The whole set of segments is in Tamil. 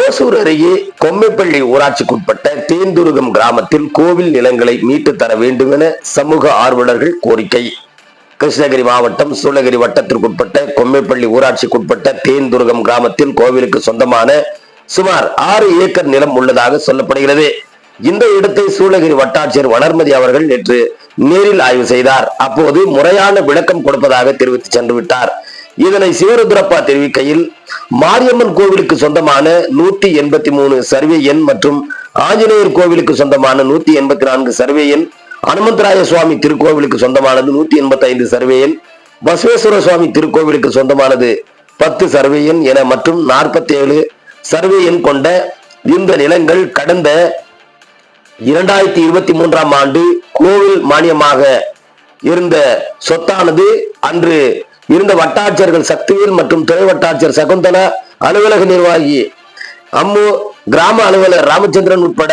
ஓசூர் அருகே கொம்மைப்பள்ளி ஊராட்சிக்குட்பட்ட தேந்துருகம் கிராமத்தில் கோவில் நிலங்களை மீட்டு தர வேண்டும் என சமூக ஆர்வலர்கள் கோரிக்கை. கிருஷ்ணகிரி மாவட்டம் சூளகிரி வட்டத்திற்குட்பட்ட கொம்மைப்பள்ளி ஊராட்சிக்குட்பட்ட தேந்துருகம் கிராமத்தில் கோவிலுக்கு சொந்தமான சுமார் ஆறு ஏக்கர் நிலம் உள்ளதாக சொல்லப்படுகிறது. இந்த இடத்தை சூளகிரி வட்டாட்சியர் வளர்மதி அவர்கள் நேற்று நேரில் ஆய்வு செய்தார். அப்போது முறையான விளக்கம் கொடுப்பதாக தெரிவித்து சென்று விட்டார். இதனை சிவருத்ரப்பா தெரிவிக்கையில் மாரியம்மன் கோவிலுக்கு சொந்தமான நூத்தி எண்பத்தி மூணு சர்வே எண் மற்றும் ஆஞ்சநேயர் கோவிலுக்கு சொந்தமான நூத்தி எண்பத்தி நான்கு சர்வே எண் அனுமந்தராய சுவாமி திருக்கோவிலுக்கு சொந்தமானது நூத்தி எண்பத்தி ஐந்து சர்வே எண் பசவேஸ்வர சுவாமி திருக்கோவிலுக்கு சொந்தமானது பத்து சர்வே எண் என மற்றும் நாற்பத்தி ஏழு சர்வே எண் கொண்ட இந்த நிலங்கள் கடந்த இரண்டாயிரத்தி இருபத்தி மூன்றாம் ஆண்டு கோவில் மானியமாக இருந்த சொத்தானது அன்று இருந்த வட்டாட்சியர்கள் சக்திவேல் மற்றும் துணை வட்டாட்சியர் சகுந்தலா அலுவலக நிர்வாகி அம்மு கிராம அலுவலர் ராமச்சந்திரன் உட்பட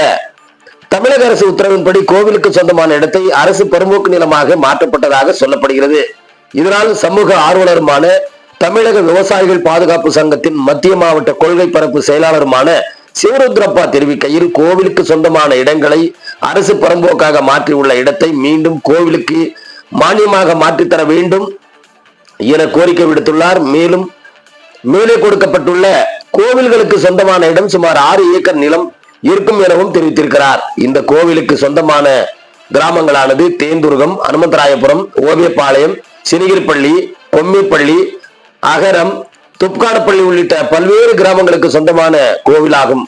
தமிழக அரசு உத்தரவின்படி கோவிலுக்கு சொந்தமான இடத்தை அரசு பெரும்போக்கு நிலமாக மாற்றப்பட்டதாக சொல்லப்படுகிறது. இதனால் சமூக ஆர்வலருமான தமிழக விவசாயிகள் பாதுகாப்பு சங்கத்தின் மத்திய மாவட்ட கொள்கை பரப்பு செயலாளருமான சிவருத்ரப்பா தெரிவிக்கையில் கோவிலுக்கு சொந்தமான இடங்களை அரசு புறம்போக்காக மாற்றியுள்ள இடத்தை மீண்டும் கோவிலுக்கு மானியமாக மாற்றித்தர வேண்டும் என கோரிக்கை விடுத்துள்ளார். மேலும் மேலே கொடுக்கப்பட்டுள்ள கோவில்களுக்கு சொந்தமான இடம் சுமார் ஆறு ஏக்கர் நிலம் இருக்கும் எனவும் தெரிவித்திருக்கிறார். இந்த கோவிலுக்கு சொந்தமான கிராமங்களானது தேந்துருகம் அனுமந்தராயபுரம் ஓவியப்பாளையம் சினிகிரிப்பள்ளி கொம்மிப்பள்ளி அகரம் துப்காடப்பள்ளி உள்ளிட்ட பல்வேறு கிராமங்களுக்கு சொந்தமான கோவிலாகும்.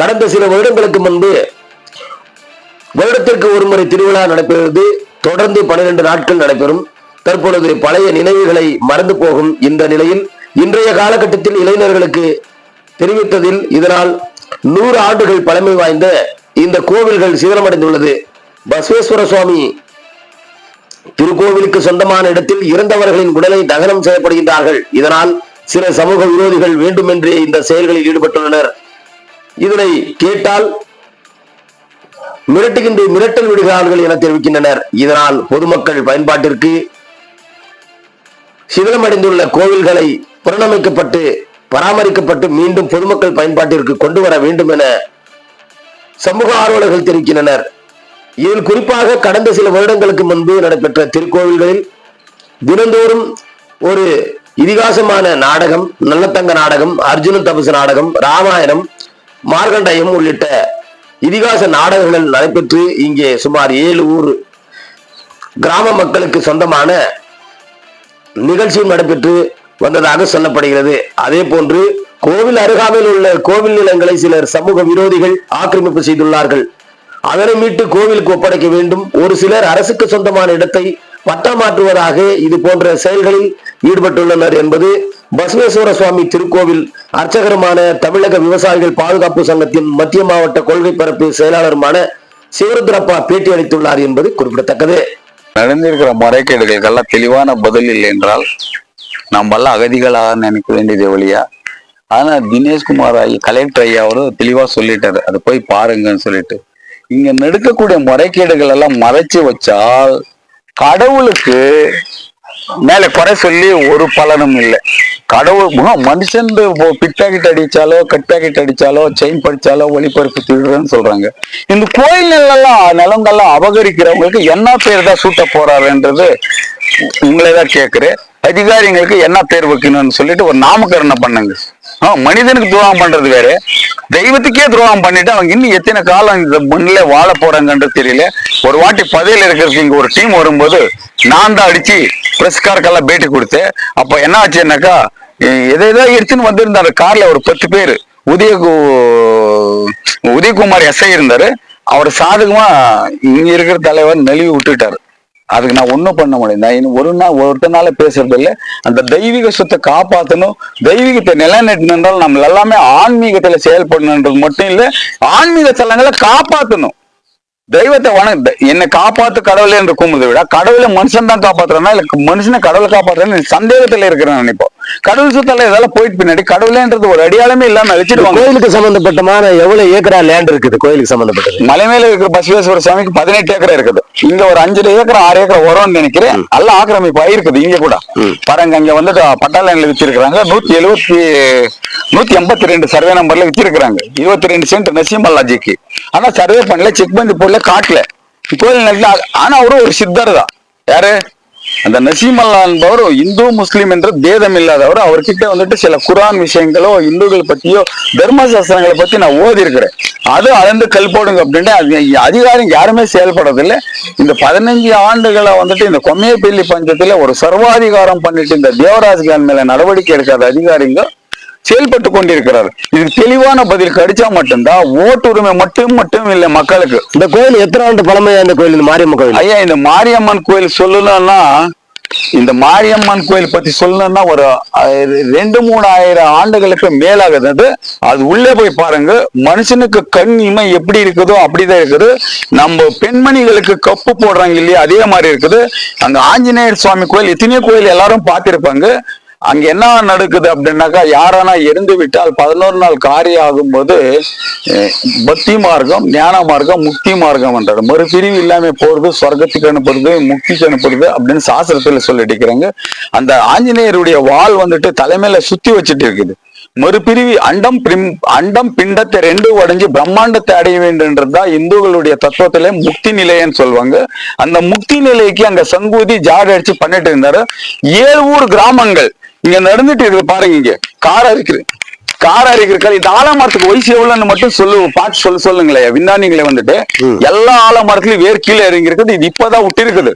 கடந்த சில வருடங்களுக்கு முன்பு வருடத்திற்கு ஒருமுறை திருவிழா நடைபெறுவது தொடர்ந்து பனிரெண்டு நாட்கள் நடைபெறும். தற்பொழுது பழைய நினைவுகளை மறந்து போகும் இந்த நிலையில் இன்றைய காலகட்டத்தில் இளைஞர்களுக்கு தெரிவித்ததில் இதனால் நூறு ஆண்டுகள் பழமை வாய்ந்த இந்த கோவில்கள் சிதறமடைந்துள்ளது பசவேஸ்வர சுவாமி திருக்கோவிலுக்கு சொந்தமான இடத்தில் இறந்தவர்களின் உடலை தகனம் செய்யப்படுகின்றார்கள். இதனால் சில சமூக விரோதிகள் வேண்டுமென்றே இந்த செயல்களில் ஈடுபட்டுள்ளனர். இதனை கேட்டால் மிரட்டுகின்ற மிரட்டல் விடுகிறார்கள் என தெரிவிக்கின்றனர். இதனால் பொதுமக்கள் பயன்பாட்டிற்கு சிதிலமடைந்துள்ள கோவில்களை புனரமைக்கப்பட்டு பராமரிக்கப்பட்டு மீண்டும் பொதுமக்கள் பயன்பாட்டிற்கு கொண்டு வர வேண்டும் என சமூக ஆர்வலர்கள் தெரிவிக்கின்றனர். இதில் குறிப்பாக கடந்த சில வருடங்களுக்கு முன்பு நடைபெற்ற திருக்கோவில்களில் தினந்தோறும் ஒரு இதிகாசமான நாடகம் நல்லத்தங்க நாடகம் அர்ஜுன தபசு நாடகம் ராமாயணம் மார்கண்டயம் உள்ளிட்ட இதிகாச நாடகங்கள் நடைபெற்று இங்கே சுமார் ஏழு ஊர் கிராம மக்களுக்கு சொந்தமான நிகழ்ச்சியும் நடைபெற்று வந்ததாக சொல்லப்படுகிறது. அதே போன்று கோவில் அருகாமையில் உள்ள கோவில் நிலங்களை சிலர் சமூக விரோதிகள் ஆக்கிரமிப்பு செய்துள்ளார்கள். அதனை மீட்டு கோவிலுக்கு ஒப்படைக்க வேண்டும். ஒரு சிலர் அரசுக்கு சொந்தமான இடத்தை பட்டம் மாற்றுவதாக இது போன்ற செயல்களில் ஈடுபட்டுள்ளனர் என்பது பசவேஸ்வர சுவாமி திருக்கோவில் அர்ச்சகருமான தமிழக விவசாயிகள் பாதுகாப்பு சங்கத்தின் மத்திய மாவட்ட கொள்கை பரப்பு செயலாளருமான சிவருத்ரப்பா பேட்டி அளித்துள்ளார் என்பது குறிப்பிடத்தக்கது. நடந்திருக்கிற முறைகேடுகளுக்கெல்லாம் தெளிவான பதில் இல்லை என்றால் நம்மெல்லாம் அகதிகளாக நினைக்க வேண்டியது வழியா ஆனா தினேஷ்குமார் ஐயா கலெக்டர் ஐயா அவரும் தெளிவா சொல்லிட்டாரு. அதை போய் பாருங்கன்னு சொல்லிட்டு. இங்க நடக்கக்கூடிய முறைகேடுகள் எல்லாம் மறைச்சு வச்சால் கடவுளுக்கு மேல குறை சொல்லி ஒரு பலனும் இல்லை. கடவுள் மனுஷன் பிட்டாக்கிட்டு அடிச்சாலோ கட் அடிச்சாலோ செயின் படிச்சாலோ ஒளிபரப்பு திருடுறன்னு சொல்றாங்க. இந்த கோயில் நிலம்லாம் நிலங்கள்லாம் அபகரிக்கிறவங்களுக்கு என்ன பேர் தான் சூட்ட போறாருன்றது உங்களை தான் கேட்குறேன். அதிகாரிங்களுக்கு என்ன பேர் வைக்கணும்னு சொல்லிட்டு ஒரு நாமகரணம் பண்ணுங்க. சார் மனிதனுக்கு துரோகம் பண்றது வேற. தெய்வத்துக்கே துரோகம் பண்ணிட்டு அவங்க இன்னும் எத்தனை காலம் இந்த மண்ணில் வாழ போறாங்கன்றது தெரியல. ஒரு வாட்டி பதவியில் இருக்கிறதுக்கு இங்க ஒரு டீம் வரும்போது நான் தான் அடிச்சு பிரஸ்காருக்கெல்லாம் பேட்டி கொடுத்தேன். அப்ப என்ன ஆச்சுன்னாக்கா எதை எதோ எடுத்துன்னு வந்திருந்தாரு. கார்ல ஒரு பத்து பேர். உதய உதயகுமார் எஸ்ஐ இருந்தாரு. அவர் சாதகமா இங்க இருக்கிற தலைவர் நெளிவு விட்டுட்டாரு. அதுக்கு நான் ஒன்றும் பண்ண முடியும் நான் இன்னும் ஒரு நாள் ஒருத்தனால பேசுறது இல்லை. அந்த தெய்வீக சொத்தை காப்பாற்றணும் தெய்வீகத்தை நிலைநாட்டணும் நம்ம எல்லாமே ஆன்மீகத்துல செயல்படணுன்றது மட்டும் இல்லை ஆன்மீக தலங்களை காப்பாற்றணும் தெய்வத்தை வணங்க என்னை காப்பாத்து கடவுளே என்று கும்பிடுறதை விட கடவுளை மனுஷன் தான் காப்பாத்துறானா இல்ல மனுஷனை கடவுளை காப்பாத்துறான்னு சந்தேகத்துல இருக்கிறேன் நான் இப்போ கடவுள் சுத்தல இதெல்லாம் போயிட்டு பின்னாடி கடவுளேன்றது ஒரு அடியாளமே இல்லாம அழிச்சிடுவாங்க. கோயிலுக்கு சம்பந்தப்பட்டமான எவ்வளவு ஏக்கரா லேண்ட் இருக்குது கோயிலுக்கு சம்பந்தப்பட்டது? மலை மேல இருக்கிற பசுவேஸ்வர சுவாமிக்கு பதினெட்டு ஏக்கர் இருக்குது. இங்க ஒரு அஞ்சு ஏக்கர் ஆறு ஏக்கர் வரும்னு நினைக்கிறேன். நல்ல ஆக்கிரமிப்பு ஆயிருக்குது இங்க கூட. பாருங்க அங்க வந்துட்டு பட்டாளன்ல வச்சிருக்காங்க நூத்தி எழுபத்தி நூத்தி எண்பத்தி ரெண்டு சர்வே நம்பர்ல வச்சிருக்காங்க இருபத்தி ரெண்டு சென்ட் நசீமல்லாஜிக்கு ஆனா சர்வே பண்ணல செக் பண்ணி போடல காட்டல. கோயில் ஆனா அவரும் ஒரு சித்தர் தான். யாரு? அந்த நசீமல்லா என்பவர் இந்து முஸ்லீம் என்ற பேதம் இல்லாதவர். அவர்கிட்ட வந்துட்டு சில குரான் விஷயங்களோ இந்துக்கள் பத்தியோ தர்ம சாஸ்திரங்களை பத்தி நான் ஓதி இருக்கிறேன் அது அளந்து கல் போடுங்க அப்படின்ட்டு அது அதிகாரம் யாருமே செயல்படுறதில்லை. இந்த பதினஞ்சு ஆண்டுகளை வந்துட்டு இந்த கொம்மையப்பள்ளி பஞ்சத்துல ஒரு சர்வாதிகாரம் பண்ணிட்டு இந்த தேவராஜ்கான் மேல நடவடிக்கை எடுக்காத அதிகாரிங்க செயல்பட்டு கொண்டிருக்கிறார். இதுக்கு தெளிவான பதில் கிடைச்சா மட்டும்தான் ஓட்டுரிமை மட்டும் மட்டும் இல்லை மக்களுக்கு. இந்த கோயில் எத்தனை ஆண்டு பழமையா இந்த கோயில் இந்த மாரியம்மன் கோயில்? ஐயா இந்த மாரியம்மன் கோயில் சொல்லணும்னா இந்த மாரியம்மன் கோயில் பத்தி சொல்லணும்னா ஒரு ரெண்டு மூணு ஆயிரம் ஆண்டுகளுக்கு மேலாகுது. அது அது உள்ளே போய் பாருங்க. மனுஷனுக்கு கண் இமை எப்படி இருக்குதோ அப்படிதான் இருக்குது. நம்ம பெண்மணிகளுக்கு கப்பு போடுறாங்க இல்லையா? அதே மாதிரி இருக்குது. அங்க ஆஞ்சநேயர் சுவாமி கோயில் எத்தனையோ கோயில் எல்லாரும் பார்த்திருப்பாங்க. அங்க என்ன நடக்குது அப்படின்னாக்கா யாரானா எரிந்து விட்டால் பதினோரு நாள் காரியம் ஆகும்போது பக்தி மார்க்கம் ஞான மார்க்கம் முக்தி மார்க்கம் என்றார். மறுபிரிவு இல்லாம போறது சொர்க்கத்துக்கு அனுப்புறது முக்திக்கு அனுப்புறது அப்படின்னு சாஸ்திரத்துல சொல்லிட்டு அந்த ஆஞ்சநேயருடைய வாள் வந்துட்டு தலைமையில சுத்தி வச்சுட்டு இருக்குது. மறுபிரிவி அண்டம் பிரிம் அண்டம் பிண்டத்தை ரெண்டு உடைஞ்சு பிரம்மாண்டத்தை அடைய வேண்டும்ன்றதா இந்துக்களுடைய தத்துவத்திலே முக்தி நிலையன்னு சொல்லுவாங்க. அந்த முக்தி நிலைக்கு அங்க சங்கூதி ஜாடு அடிச்சு பண்ணிட்டு இருந்தாரு. ஏழு ஊர் கிராமங்கள் இங்க நடந்துட்டு இருக்கு பாருங்க இங்க. கார் அரிக்குது கார் அரிக்கிறக்கால் இந்த ஆலமரத்துக்கு வயசு எவ்வளவுன்னு மட்டும் சொல்லு பார்த்து சொல்ல சொல்லுங்களேன் விஞ்ஞானிகளை வந்துட்டு எல்லா ஆலமரத்துலயும் வேர் கீழே இறங்கி இருக்குது இது இப்பதான் விட்டு இருக்குது.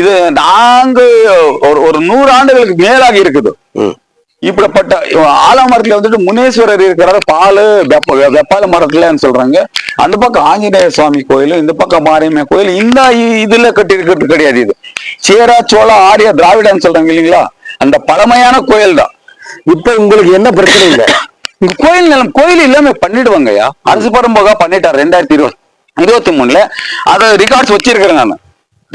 இது நான்கு ஒரு ஒரு நூறு ஆண்டுகளுக்கு மேலாகி இருக்குது. இப்படிப்பட்ட ஆலமரத்துல வந்துட்டு முனேஸ்வரர் இருக்கிறாரு பாலு வெப்ப வெப்பால மரத்துலன்னு சொல்றாங்க. அந்த பக்கம் ஆஞ்சநேய சுவாமி கோயில் இந்த பக்கம் மாரியம்மன் கோயில் இந்த இதுல கட்டி இருக்கிறது கிடையாது இது. சேரா சோழ ஆரிய திராவிடன்னு சொல்றாங்க இல்லைங்களா? அந்த பழமையான கோயில் தான். இப்ப உங்களுக்கு என்ன பிரச்சனை இல்ல? கோயில் நிலம் கோயில் எல்லாமே பண்ணிடுவாங்கய்யா. அரசு பரம்போகா பண்ணிட்டார் ரெண்டாயிரத்தி இருபது இருபத்தி மூணுல. அதை ரிகார்ட்ஸ் வச்சிருக்கிறேன் நான்.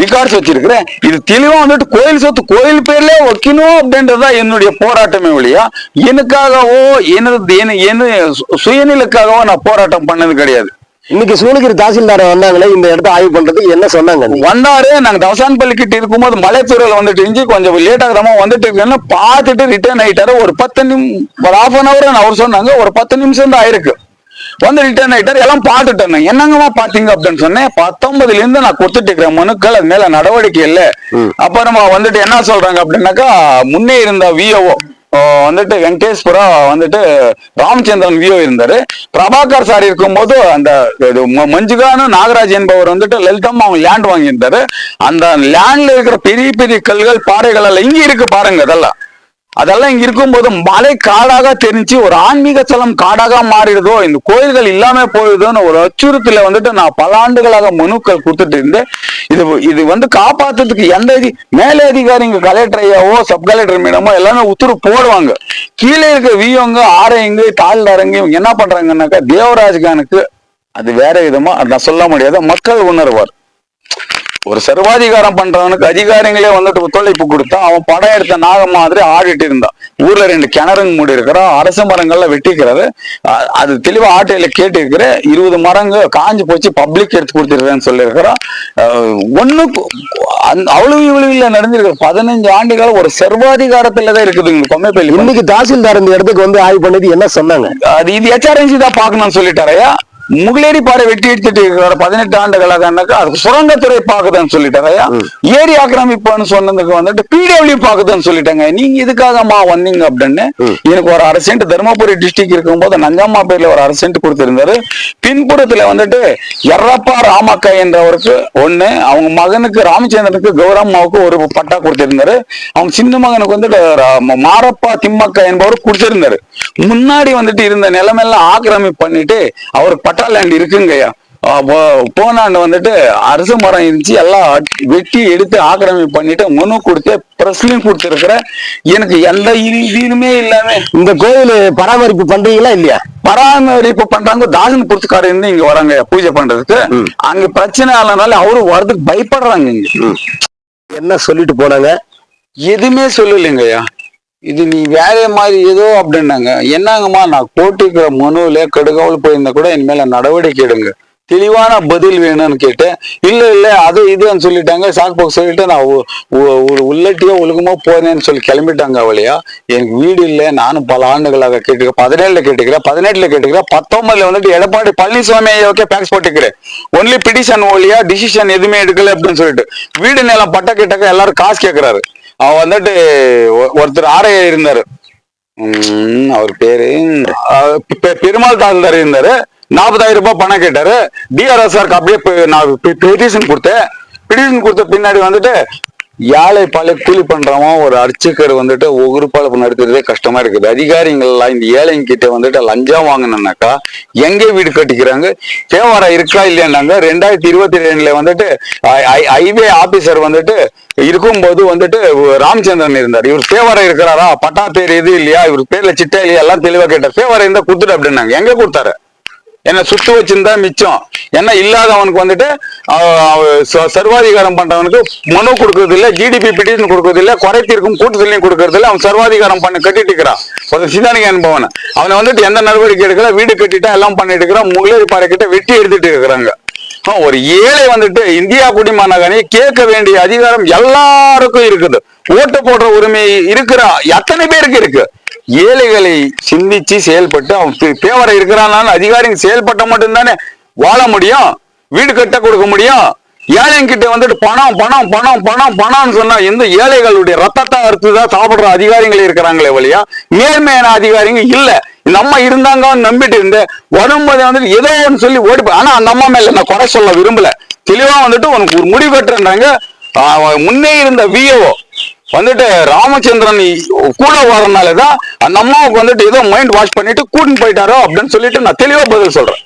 ரிகார்ட்ஸ் வச்சிருக்கிறேன். இது தெளிவா வந்துட்டு கோயில் சொத்து கோயில் பேர்ல வைக்கணும் அப்படின்றதுதான் என்னுடைய போராட்டமே ஒழியா எனக்காகவோ எனது என- என சு- சுயநலக்காகவோ நான் போராட்டம் பண்ணது கிடையாது. இன்னைக்கு சூளகிரி தாசில்தார் வந்தாங்களே இந்த இடத்த ஆய்வு பண்றதுக்கு என்ன சொன்னாங்க? வந்தாரு நாங்க தவசான்பள்ளி கிட்ட இருக்கும்போது மலைத்தூரில் வந்துட்டு இருந்துச்சு கொஞ்சம் லேட் ஆகுதாமா வந்துட்டு இருக்கேன்னு பார்த்துட்டு ரிட்டர்ன் ஆயிட்டாரு. ஒரு பத்து நிமிஷம் ஒரு ஹாஃப் அன் அவர் அவர் சொன்னாங்க ஒரு பத்து நிமிஷம் தான் ஆயிருக்கு. வந்து ரிட்டர்ன் ஆயிட்டாரு எல்லாம் பார்த்துட்டேன் நான். என்னங்கம்மா பாத்தீங்க அப்படின்னு சொன்னேன் பத்தொன்பதுல இருந்து நான் கொடுத்துட்டு இருக்கிறேன் மனுக்கள் அது மேல நடவடிக்கை இல்ல. அப்புறமா வந்துட்டு என்ன சொல்றாங்க அப்படின்னாக்கா முன்னே இருந்த விஓஓ வந்துட்டு வெங்கடேஸ்வரா வந்துட்டு ராமச்சந்திரன் வியோ இருந்தாரு. பிரபாகர் சார் இருக்கும்போது அந்த இது ம- மஞ்சுகானு நாகராஜ் என்பவர் வந்துட்டு லலிதம் அவங்க லேண்ட் வாங்கியிருந்தாரு. அந்த லேண்ட்ல இருக்கிற பெரிய பெரிய கல்கள் பாறைகள் எல்லாம் இங்க இருக்கு பாருங்க அதெல்லாம் அதெல்லாம் இங்க இருக்கும்போது மலை காடாக தெரிஞ்சு ஒரு ஆன்மீக தலம் காடாக மாறிடுதோ இந்த கோயில்கள் இல்லாம போயிடுதோன்னு ஒரு அச்சுறுத்தல வந்துட்டு நான் பல ஆண்டுகளாக மனுக்கள் கொடுத்துட்டு இருந்தேன். இது இது வந்து காப்பாத்துறதுக்கு எந்த மேலே அதிகாரிங்க கலெக்டர் ஐயாவோ சப் கலெக்டர் மேடமோ எல்லாமே உத்தரவு போடுவாங்க. கீழே இருக்க வியோங்க ஆரையங்க தாழ்ந்தாரங்க இவங்க என்ன பண்றாங்கன்னாக்கா தேவராஜ்கானுக்கு அது வேற விதமா அது நான் சொல்ல முடியாது மக்கள் உணர்வார். ஒரு சர்வாதிகாரம் பண்றவனுக்கு அதிகாரிகளே வந்துட்டு ஒத்துழைப்பு கொடுத்தா அவன் படம் எடுத்த நாகம் மாதிரி ஆடிட்டு இருந்தான். ஊர்ல ரெண்டு கிணறுங்க மூடி இருக்கிறான் அரச மரங்கள்ல வெட்டிக்கிறது. அது தெளிவா ஆட்டையில கேட்டு இருக்கிற இருபது மரங்க காஞ்சு போச்சு பப்ளிக் எடுத்து கொடுத்துருக்கேன்னு சொல்லியிருக்கிறான் ஒண்ணு அவ்வளவு இவ்வளவு இல்ல நடந்திருக்கு பதினஞ்சு ஆண்டுகள் ஒரு சர்வாதிகாரத்துல தான் இருக்குது இந்த கொம்மைப்பள்ளி இன்னைக்கு தாசில்தார் இந்த இடத்துக்கு வந்து ஆய்வு பண்ணது என்ன சொன்னாங்க? அது இது ஹெச்ஆர்என்சி தான் பார்க்கணும்னு சொல்லிட்டாரையா முகலேரி பாறை வெட்டி எடுத்துட்டு இருக்கிற பதினெட்டு ஆண்டுகளாகனாக்கா அது சுரங்கத்துறை பாக்குதுன்னு சொல்லிட்டாரையா ஏரி ஆக்கிரமிப்புன்னு சொன்னதுக்கு வந்துட்டு பிடபிள்யூ பாக்குதுன்னு சொல்லிட்டாங்க. நீங்க இதுக்காகமா வந்தீங்க அப்படின்னு எனக்கு ஒரு அரை சென்ட் தருமபுரி டிஸ்ட்ரிக்ட் இருக்கும்போது நஞ்சம்மா பேர்ல ஒரு அரை சென்ட் கொடுத்திருந்தாரு. பின்புறத்துல வந்துட்டு எர்ரப்பா ராமக்கா என்றவருக்கு ஒண்ணு அவங்க மகனுக்கு ராமச்சந்திரனுக்கு கௌரம்மாவுக்கு ஒரு பட்டா கொடுத்திருந்தாரு. அவங்க சின்ன மகனுக்கு வந்துட்டு மாரப்பா திம்மக்கா என்பவர் கொடுத்திருந்தாரு. முன்னாடி வந்துட்டு இருந்த நிலமெல்லாம் ஆக்கிரமிப்பு பண்ணிட்டு அவருக்கு பட்டா லேண்ட் இருக்குங்கய்யா. போன ஆண்டு வந்துட்டு அரசு மரம் இருந்துச்சு எல்லாம் வெட்டி எடுத்து ஆக்கிரமிப்பு பண்ணிட்டு மனு கொடுத்து பிரஸ்லையும் கொடுத்துருக்குற. எனக்கு எந்த இது- இதுவுமே இல்லாம இந்த கோயில் பராமரிப்பு பண்றீங்களா இல்லையா? பராமரிப்பு பண்றாங்க. தாசன் புடிச்சுக்காரர் இருந்து இங்க வராங்க பூஜை பண்றதுக்கு. அங்க பிரச்சனை ஆனதுனால அவரு வர்றதுக்கு பயப்படுறாங்க இங்க. என்ன சொல்லிட்டு போனாங்க? எதுவுமே சொல்லலைங்கய்யா. இது நீ வேற மாதிரி ஏதோ அப்படின்னாங்க. என்னங்கம்மா நான் கோர்ட்டுக்கு மனுவில் கடுகாவல் போயிருந்தா கூட என் மேல நடவடிக்கை எடுங்க. தெளிவான பதில் வேணும்னு கேட்டேன். இல்லை இல்லை அது இதுன்னு சொல்லிட்டாங்க. சாக்கு போக்கு சொல்லிட்டு நான் ஒரு உள்ளட்டியோ ஒழுக்கமா போனேன்னு சொல்லி கிளம்பிட்டாங்க அவளையா. எனக்கு வீடு இல்லை. நானும் பல ஆண்டுகளாக கேட்டுக்கிறேன் பதினேழுல கேட்டுக்கிறேன். பதினெட்டுல கேட்டுக்கிறேன். பத்தொன்பதுல வந்துட்டு எடப்பாடி பழனிசாமி ஐயாவுக்கே பேக்ஸ் போட்டுக்கிறேன். ஒன்லி பிடிஷன் ஒழியா டிசிஷன் எதுவுமே எடுக்கல அப்படின்னு சொல்லிட்டு. வீடு நிலம் பட்ட கிட்டக்க எல்லாரும் காசு கேட்குறாரு அவன் வந்துட்டு ஒ- ஒருத்தர் ஆரைய இருந்தார். அவர் பேரு பெ- பெருமாள் தாழ்ந்தார் இருந்தாரு. நாற்பதாயிரம் ரூபாய் பணம் கேட்டாரு. டிஆர்எஸ்ஆருக்கு அப்படியே நான் பெட்டிஷன் கொடுத்தேன். பிடிஷன் கொடுத்த பின்னாடி வந்துட்டு ஏழை பல கூலி பண்றவன் ஒரு அர்ச்சகர் வந்துட்டு ஒவ்வொரு பழப்பு நடத்துறதே கஷ்டமா இருக்குது. அதிகாரிகள் எல்லாம் இந்த ஏழைங்க கிட்ட வந்துட்டு லஞ்சம் வாங்கினாக்கா எங்க வீடு கட்டிக்கிறாங்க? தேவாரம் இருக்கா இல்லையானாங்க ரெண்டாயிரத்தி இருபத்தி ரெண்டுல வந்துட்டு ஹைவே ஆபீசர் வந்துட்டு இருக்கும்போது வந்துட்டு ராமச்சந்திரன் இருந்தார். இவர் தேவாரம் இருக்கிறாரா? பட்டா பேர் எது இல்லையா? இவர் பேர்ல சிட்டா இல்லையா? எல்லாம் தெளிவா கேட்டார். தேவாரம் இருந்தா கொடுத்துட்டு அப்படின்னாங்க. எங்க கொடுத்தாரு? என்ன சுட்டு வச்சிருந்தா மிச்சம். என்ன இல்லாதவனுக்கு வந்துட்டு அவ- ச- சர்வாதிகாரம் பண்றவனுக்கு மனு கொடுக்கறது இல்ல ஜிடிபி பிடிஷன் கொடுக்கறது இல்ல குறைத்திருக்கும் கூட்டுதலையும் கொடுக்கறது இல்ல அவன் சர்வாதிகாரம் பண்ண கட்டிட்டு இருக்கிறான் ஒரு சிதானிக அனுபவன். அவனை வந்துட்டு எந்த நடவடிக்கை எடுக்கல வீடு கட்டிட்டா எல்லாம் பண்ணிட்டு இருக்கிறான் முள்ளேரி பாறை கிட்ட வெட்டி எடுத்துட்டு இருக்கிறாங்க. ஒரு ஏழை வந்துட்டு இந்தியா குடிமகனை கேட்க வேண்டிய அதிகாரம் எல்லாருக்கும் இருக்குது. ஓட்டு போடுற உரிமை இருக்கிற. எத்தனை பேருக்கு இருக்கு? ஏழைகளை சிந்திச்சு செயல்பட்டு அவன் தே- தேவரை இருக்கிறான் அதிகாரிங்க செயல்பட்ட மட்டும்தானே வாழ முடியும் வீடு கட்ட கொடுக்க முடியும். ஏழைங்கிட்ட வந்துட்டு பணம் பணம் பணம் பணம் பணம்னு சொன்னா எந்த ஏழைகளுடைய ரத்தத்தை அறுத்துதான் சாப்பிடுற அதிகாரிகள் இருக்கிறாங்களே வழியா நேர்மையான அதிகாரிங்க இல்ல. இந்த அம்மா இருந்தாங்கன்னு நம்பிட்டு இருந்து வரும்போது வந்துட்டு ஏதோ ஒன்று சொல்லி ஓடி ஆனா அந்த அம்மா மேல நான் குறை சொல்ல விரும்பல. தெளிவா வந்துட்டு உனக்கு ஒரு முடிவு கட்டுறாங்க முன்னே இருந்த விஏஓ வந்துட்டு ராமச்சந்திரன் கூட வரனாலதான் அந்த அம்மாவுக்கு வந்துட்டு ஏதோ மைண்ட் வாஷ் பண்ணிட்டு கூட்டின்னு போயிட்டாரோ அப்படின்னு சொல்லிட்டு நான் தெளிவா பதில் சொல்றேன்.